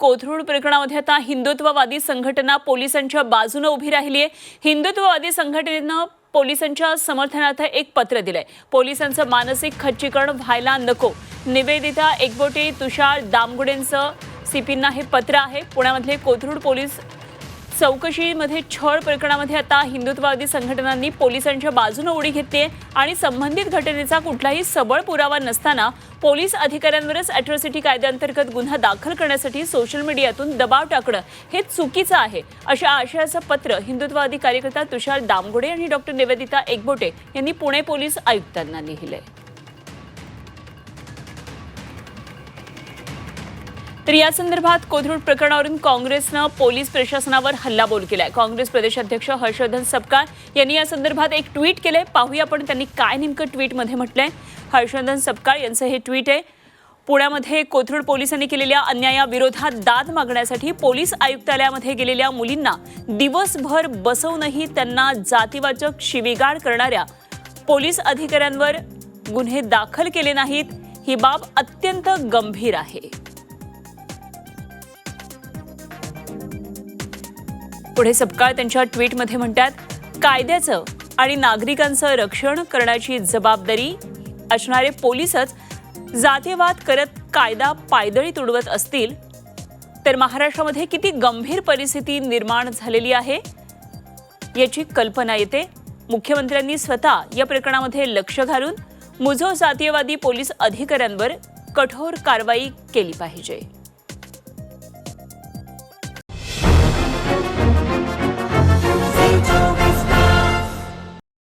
कोथरूड प्रकरणामध्ये आता हिंदुत्ववादी संघटना पोलिसांच्या बाजूने उभी राहिली आहे. हिंदुत्ववादी संघटनेनं पोलिसांच्या समर्थनार्थ एक पत्र दिलंय. पोलिसांचं मानसिक खच्चीकरण व्हायला नको. निवेदिता एकबोटे तुषार दामगुडेंचं सीपींना हे पत्र आहे. पुण्यामधले कोथरूड पोलीस चौकशीमध्ये छळ प्रकरणामध्ये आता हिंदुत्ववादी संघटनांनी पोलिसांच्या बाजूने उडी घेतली आहे आणि संबंधित घटनेचा कुठलाही सबळ पुरावा नसताना पोलीस अधिकाऱ्यांवरच अॅट्रॉसिटी कायद्याअंतर्गत गुन्हा दाखल करण्यासाठी सोशल मीडियातून दबाव टाकणं हे चुकीचं आहे अशा आशयाचं पत्र हिंदुत्ववादी कार्यकर्ता तुषार दामगोडे आणि डॉक्टर निवेदिता एकबोटे यांनी पुणे पोलीस आयुक्तांना लिहिलंय. तर या संदर्भात कोथरूड प्रकरणावरून काँग्रेसनं पोलीस प्रशासनावर हल्लाबोल केलाय. काँग्रेस प्रदेशाध्यक्ष हर्षवर्धन सपकाळ यांनी या संदर्भात एक ट्विट केलंय. पाहूया आपण त्यांनी काय नेमकं ट्विटमध्ये म्हटलंय. हर्षवर्धन सपकाळ यांचं हे ट्विट आहे. पुण्यामध्ये कोथरूड पोलिसांनी केलेल्या अन्यायाविरोधात दाद मागण्यासाठी पोलीस आयुक्तालयामध्ये गेलेल्या मुलींना दिवसभर बसवूनही त्यांना जातीवाचक शिवीगाळ करणाऱ्या पोलीस अधिकाऱ्यांवर गुन्हे दाखल केले नाहीत. ही बाब अत्यंत गंभीर आहे. पुढे सपकाळ त्यांच्या ट्विटमध्ये म्हणतात कायद्याचं आणि नागरिकांचं रक्षण करण्याची जबाबदारी असणारे पोलीसच जातीयवाद करत कायदा पायदळी तुडवत असतील तर महाराष्ट्रामध्ये किती गंभीर परिस्थिती निर्माण झालेली आहे याची कल्पना येते. मुख्यमंत्र्यांनी स्वतः या प्रकरणामध्ये लक्ष घालून मुझो जातीयवादी पोलीस अधिकाऱ्यांवर कठोर कारवाई केली पाहिजे.